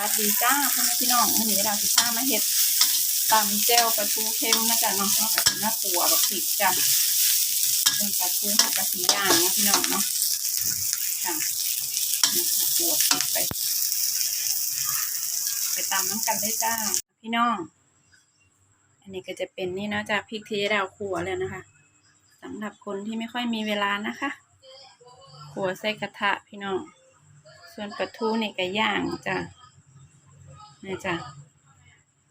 วัสดีจ้าพ่อแม่พี่น้องวันนี้เราสิพามาเฮ็ดตำแจ่วปลาทูเค็มนะจ๊ะเนาะเนาะกับหน้าปัวแบบพริกจ้ะเป็นปลาทูหักกะสีย่างนะพี่น้องเนาะค่ะปัวพริกไป ไปตำน้ำกันได้จ้า พี่น้อง อันนี้ก็จะเป็นนี่นะจ๊ะพริกที่เราขัวแล้วนะคะสำหรับคนที่ไม่ค่อยมีเวลานะคะขัวใส่กระทะพี่น้อง ส่วนปลาทูนี่ก็ย่างจ้ะ นี่จ้ะ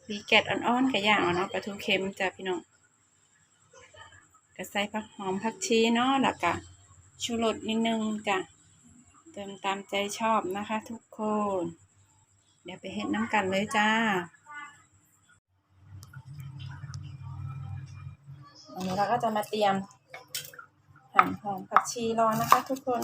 มีแกดอ่อนๆก็ย่างเอาเนาะปลาทูเค็มจ้ะพี่น้องก็ใส่ผักหอมผักชีเนาะแล้วก็ชูรสนิดนึงจ้ะเติมตามใจชอบนะคะ ทุกคน เดี๋ยวไปเฮ็ดน้ำกันเลยจ้าอันนี้เราก็จะมาเตรียมหั่นหอมผักชีรอนะคะ ทุกคน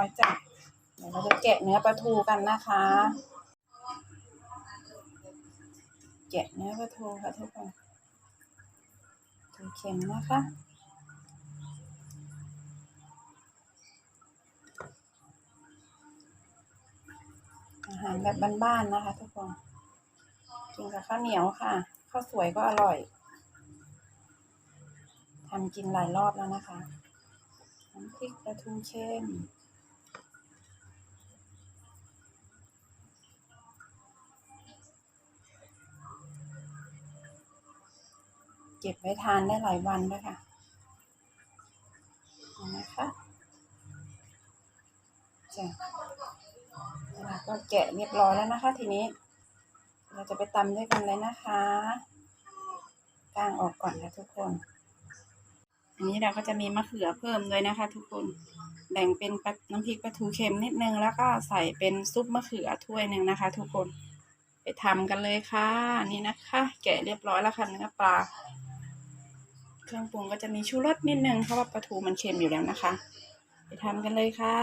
อยจ้ะเดี๋ยวเราจะแกะเนื้อปลาทูกันนะคะ แกะเนื้อปลาทูค่ะทุกคนทูเค็มนะคะอาหารแบบบ้านๆนะคะ ทุกคนกินกับข้าวเหนียวค่ะข้าวสวยก็อร่อยทำกินหลายรอบแล้วนะคะน้ำพริกปลาทูเค็ม เก็บไว้ทานได้หลายวันด้วยค่ะนะคะจ้ะแล้วก็แกะเรียบร้อยแล้วนะคะ ทีนี้ เราจะไปตำด้วยกันเลยนะคะกางออกก่อนนะทุกคน อันนี้เราก็จะมีมะเขือเพิ่มด้วยนะคะ ทุกคน แบ่งเป็นปน้ำพริกปลาทูเค็มนิดนึง แล้วก็ใส่เป็นซุปมะเขือถ้วยหนึ่งนะคะ ทุกคน ไปทำกันเลยค่ะ นี่นะคะ แกะเรียบร้อยแล้วค่ะเนื้อปลา เครื่องปรุงก็จะมีชูรสนิดนึงเพราะว่าปลาทูมันเค็มอยู่แล้วนะคะ ไปทำกันเลยค่ะ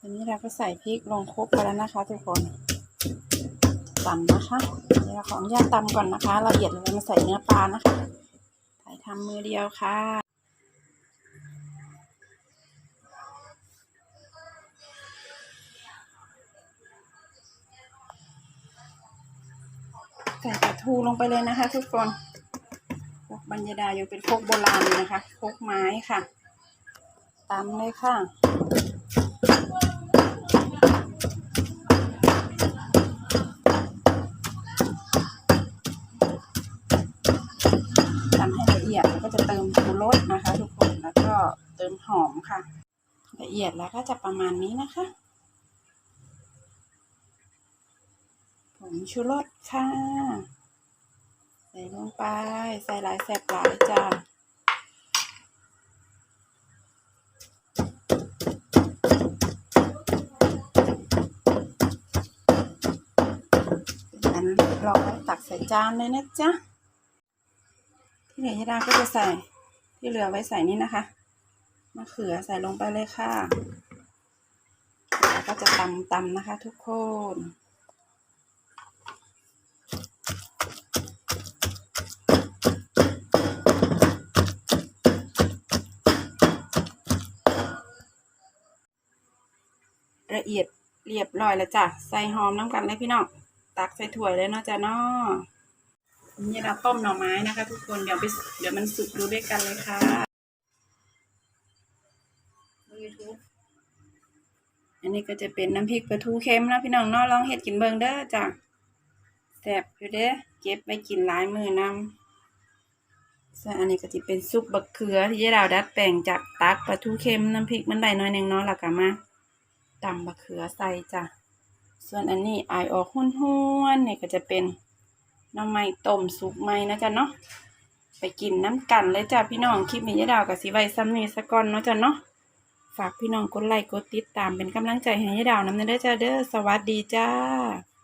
อันนี้เราก็ใส่พริกลงคลุกไปแล้วนะคะทุกคนตำนะคะเดี๋ยวขออนุญาตตำก่อนนะคะละเอียดเลยมาใส่เนื้อปลานะคะถ่ายทำมือเดียวค่ะใส่ปลาทูลงไปเลยนะคะ ทุกคน พวกบรรยดายังเป็นพวกโบราณอยู่นะคะพวกไม้ค่ะตามเลยค่ะทำให้ละเอียดแล้วก็จะเติมชูรสนะคะ ทุกคนแล้วก็เติมหอมค่ะ ละเอียดแล้วก็จะประมาณนี้นะคะผงชูรสค่ะ ลงไป ใส่หลายแสบหลายจ้าอันเรียบร้อยตักใส่จานเลยนะจ๊ะ ที่เหลือยาดาก็จะใส่ที่เหลือไว้ใส่นี่นะคะมะเขือใส่ลงไปเลยค่ะ แล้วก็จะตำตำนะคะทุกคน ละเอียดเรียบร้อยแล้วจ้ะ ใส่หอมน้ำกันเลยพี่น้อง ตักใส่ถ้วยเลยเนาะจ้ะเนาะนี่เราต้มหน่อไม้นะคะ ทุกคน เดี๋ยวไป เดี๋ยวมันสุกดูด้วยกันเลยค่ะยูทูบอันนี้ก็จะเป็นน้ำพริกปลาทูเค็มนะพี่น้องเนาะลองเฮ็ดกินเบิงเด้อจ้ะแซ่บอยู่เด้อเก็บไว้กินหลายมือนำส่วนอันนี้ก็จะเป็นซุปบักเขือที่ยายดาวดัดแปลงจากตักปลาทูเค็มน้ำพริกมันได้น้อยหนึงเนาะแล้วก็มา ตำบะเขือใส่จ้ะ ส่วนอันนี้ไอออกห้วนๆเนี่ยก็จะเป็นน้ำไม้ต้มสุกไม้นะจ๊ะเนาะ ไปกินน้ำกันเลยจ้ะพี่น้องคลิปนี้ยาดาวกับสีไวซัมนี่สะก่อนเนาะจ้ะเนาะ ฝากพี่น้องกดไลค์กดติดตามเป็นกำลังใจให้ยายดาวน้ำเนื้อจ้าเด้อ สวัสดีจ้า